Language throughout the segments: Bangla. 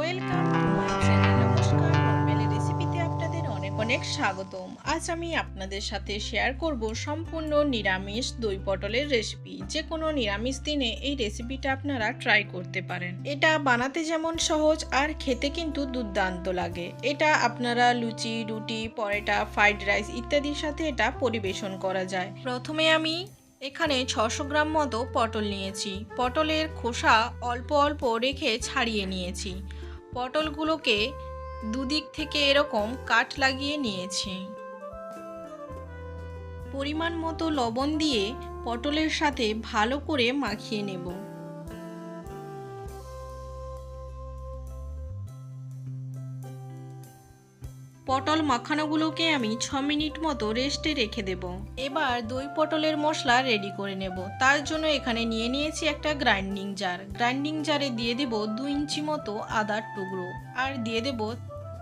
ওয়েলকাম টু মাই চ্যানেল, নমস্কার। নর্মালি রেসিপিতে আপনাদের অনেক অনেক স্বাগতম। আজ আমি আপনাদের সাথে শেয়ার করব সম্পূর্ণ নিরামিষ দই পটলের রেসিপি যে কোনো নিরামিষ দিনে এই রেসিপিটা আপনারা ট্রাই করতে পারেন। এটা বানাতে যেমন সহজ, আর খেতে কিন্তু দুর্দান্ত লাগে। এটা আপনারা লুচি, রুটি, পরোটা ফ্রাইড রাইস ইত্যাদির সাথে এটা পরিবেশন করা যায়। প্রথমে আমি এখানে ছশো গ্রাম মতো পটল নিয়েছি। পটলের খোসা অল্প অল্প রেখে ছাড়িয়ে নিয়েছি। পটলগুলোকে দুদিক থেকে এরকম কাঠ লাগিয়ে নিয়েছি। পরিমাণ মতো লবণ দিয়ে পটলের সাথে ভালো করে মাখিয়ে নেব। পটল মাখানোগুলোকে আমি ছ মিনিট মতো রেস্টে রেখে দেব। এবার দই পটলের মশলা রেডি করে নেব। তার জন্য এখানে নিয়ে নিয়েছি একটা গ্রাইন্ডিং জার গ্রাইন্ডিং জারে দিয়ে দেব দু ইঞ্চি মতো আদার টুকরো আর দিয়ে দেব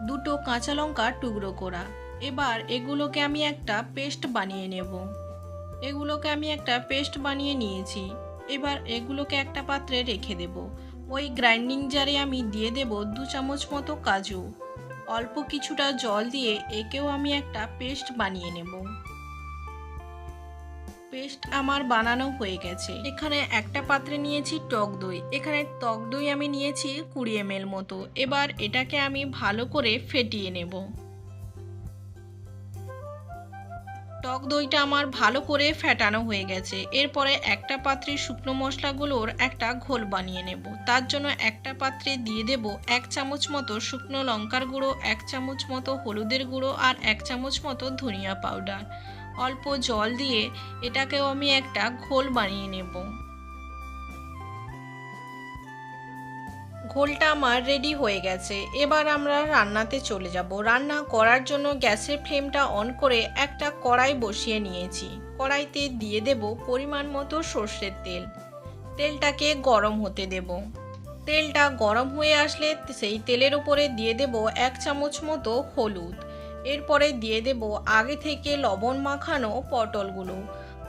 দুটো কাঁচা লঙ্কা টুকরো করা। এবার এগুলোকে আমি একটা পেস্ট বানিয়ে নেব। এগুলোকে আমি একটা পেস্ট বানিয়ে নিয়েছি। এবার এগুলোকে একটা পাত্রে রেখে দেব। ওই গ্রাইন্ডিং জারে আমি দিয়ে দেব দু চামচ মতো কাজু। অল্প কিছুটা জল দিয়ে একেও আমি একটা পেস্ট বানিয়ে নেব। পেস্ট আমার বানানো হয়ে গেছে। এখানে একটা পাত্রে নিয়েছি টক দই। এখানে টক দই আমি নিয়েছি কুড়ি এম মতো। এবার এটাকে আমি ভালো করে ফেটিয়ে নেব। টক দইটা আমার ভালো করে ফেটানো হয়ে গেছে। এরপরে একটা পাত্রে শুকনো মশলাগুলোর একটা ঘোল বানিয়ে নেব। তার জন্য একটা পাত্রে দিয়ে দেব এক চামচ মতো শুকনো লঙ্কার গুঁড়ো, এক চামচ মতো হলুদের গুঁড়ো আর এক চামচ মতো ধনিয়া পাউডার। অল্প জল দিয়ে এটাকেও আমি একটা ঘোল বানিয়ে নেব। ঘোলটা আমার রেডি হয়ে গেছে। এবার আমরা রান্নাতে চলে যাব। রান্না করার জন্য গ্যাসের ফ্লেমটা অন করে একটা কড়াই বসিয়ে নিয়েছি। কড়াইতে দিয়ে দেব পরিমাণ মতো সর্ষের তেল। তেলটাকে গরম হতে দেব। তেলটা গরম হয়ে আসলে সেই তেলের উপরে দিয়ে দেব এক চামচ মতো হলুদ। এরপরে দিয়ে দেব আগে থেকে লবণ মাখানো পটলগুলো।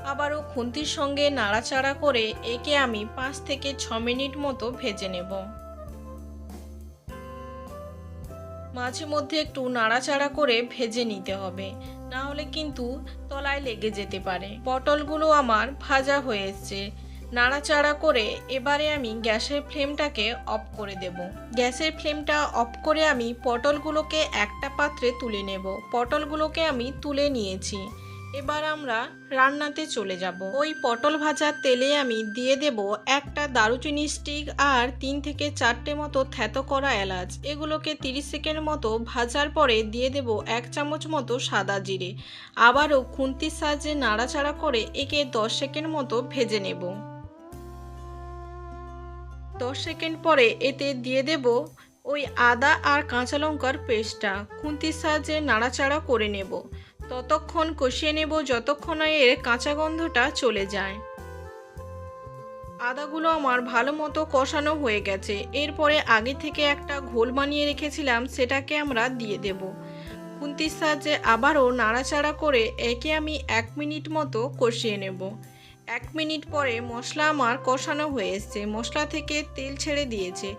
আবারও খুন্তির সঙ্গে নাড়াচাড়া করে একে আমি পাঁচ থেকে ছ মিনিট মতো ভেজে নেব। মাঝে মধ্যে একটু নাড়াচাড়া করে ভেজে নিতে হবে। না হলে কিন্তু তলায় লেগে যেতে পারে। পটলগুলো আমার ভাজা হয়ে এসছে। নাড়াচাড়া করে এবারে আমি গ্যাসের ফ্লেমটাকে অফ করে দেব। গ্যাসের ফ্লেমটা অফ করে আমি পটলগুলোকে একটা পাত্রে তুলে নেব। পটলগুলোকে আমি তুলে নিয়েছি। এবার আমরা রান্নাতে চলে যাব। ওই পটল ভাজার তেলে আমি দিয়ে দেব একটা দারুচিনি স্টিক আর তিন থেকে চারটে মতো থ্যাতো করা এলাচ। এগুলোকে তিরিশ সেকেন্ড মতো ভাজার পরে দিয়ে দেব এক চামচ মতো সাদা জিরে। আবারও খুন্তির সাহায্যে নাড়াচাড়া করে একে দশ সেকেন্ড মতো ভেজে নেব। দশ সেকেন্ড পরে এতে দিয়ে দেব ওই আদা আর কাঁচা লঙ্কার পেস্টটা। খুন্তির সাহায্যে নাড়াচাড়া করে নেব। ততক্ষণ কষিয়ে নেব যতক্ষণ এর কাঁচা গন্ধটা চলে যায়। আদাগুলো আমার ভালো মতো কষানো হয়ে গেছে। এরপরে আগে থেকে একটা ঘোল বানিয়ে রেখেছিলাম, সেটাকে আমরা দিয়ে দেব। খুন্তির সাহায্যে আবারও নাড়াচাড়া করে একে আমি এক মিনিট মতো কষিয়ে নেব। এক মিনিট পরে মশলা আমার কষানো হয়ে এসছে। মশলা থেকে তেল ছেড়ে দিয়েছে।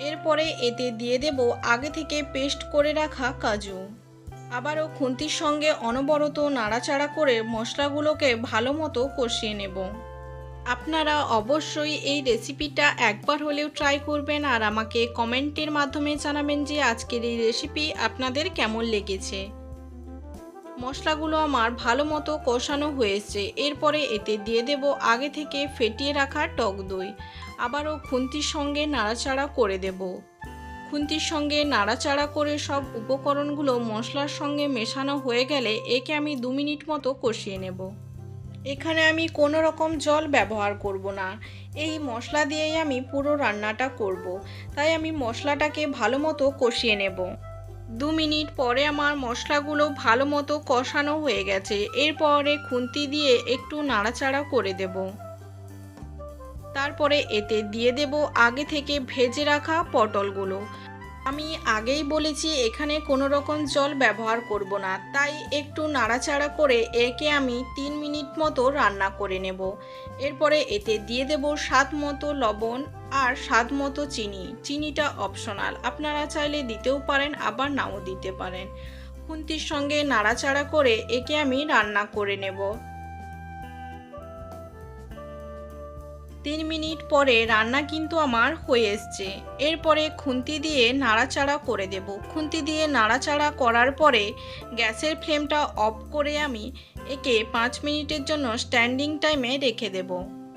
এরপরে এতে দিয়ে দেব আগে থেকে পেস্ট করে রাখা কাজু। আবারও খুন্তির সঙ্গে অনবরত নাড়াচাড়া করে মশলাগুলোকে ভালো মতো কষিয়ে নেব। আপনারা অবশ্যই এই রেসিপিটা একবার হলেও ট্রাই করবেন আর আমাকে কমেন্টের মাধ্যমে জানাবেন যে আজকের এই রেসিপি আপনাদের কেমন লেগেছে। মশলাগুলো আমার ভালো মতো কষানো হয়েছে। এরপরে এতে দিয়ে দেব আগে থেকে ফেটিয়ে রাখা টক দই। আবারও খুন্তির সঙ্গে নাড়াচাড়া করে দেব। খুন্তির সঙ্গে নাড়াচাড়া করে সব উপকরণগুলো মশলার সঙ্গে মেশানো হয়ে গেলে একে আমি দু মিনিট মতো কষিয়ে নেব। এখানে আমি কোনো রকম জল ব্যবহার করব না। এই মশলা দিয়েই আমি পুরো রান্নাটা করব। তাই আমি মশলাটাকে ভালো মতো কষিয়ে নেব। দু মিনিট পরে আমার মশলাগুলো ভালো মতো কষানো হয়ে গেছে। এরপরে খুন্তি দিয়ে একটু নাড়াচাড়া করে দেব। তারপরে এতে দিয়ে দেব আগে থেকে ভেজে রাখা পটলগুলো। আমি আগেই বলেছি, এখানে কোনো রকম জল ব্যবহার করব না। তাই একটু নাড়াচাড়া করে একে আমি তিন মিনিট মতো রান্না করে নেব। এরপরে এতে দিয়ে দেব স্বাদ মতো লবণ আর স্বাদ মতো চিনি। চিনিটা অপশনাল আপনারা চাইলে দিতেও পারেন, আবার নাও দিতে পারেন। খুন্তির সঙ্গে নাড়াচাড়া করে একে আমি রান্না করে নেব। তিন মিনিট পরে রান্না কিন্তু আমার হয়ে এসছে। এরপরে খুন্তি দিয়ে নাড়াচাড়া করে দেব। খুন্তি দিয়ে নাড়াচাড়া করার পরে গ্যাসের ফ্লেমটা অফ করে আমি একে পাঁচ মিনিটের জন্য স্ট্যান্ডিং টাইমে রেখে দেব।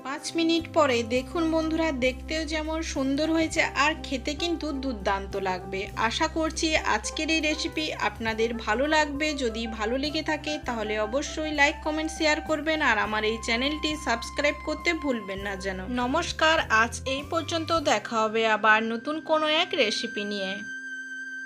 পাঁচ মিনিট পরে দেখুন বন্ধুরা, দেখতেও যেমন সুন্দর হয়েছে আর খেতে কিন্তু দুর্দান্ত লাগবে। আশা করছি আজকের এই রেসিপি আপনাদের ভালো লাগবে। যদি ভালো লেগে থাকে তাহলে অবশ্যই লাইক কমেন্ট শেয়ার করবেন আর আমার এই চ্যানেলটি সাবস্ক্রাইব করতে ভুলবেন না যেন। নমস্কার, আজ এই পর্যন্ত দেখা হবে আবার নতুন কোনো এক রেসিপি নিয়ে।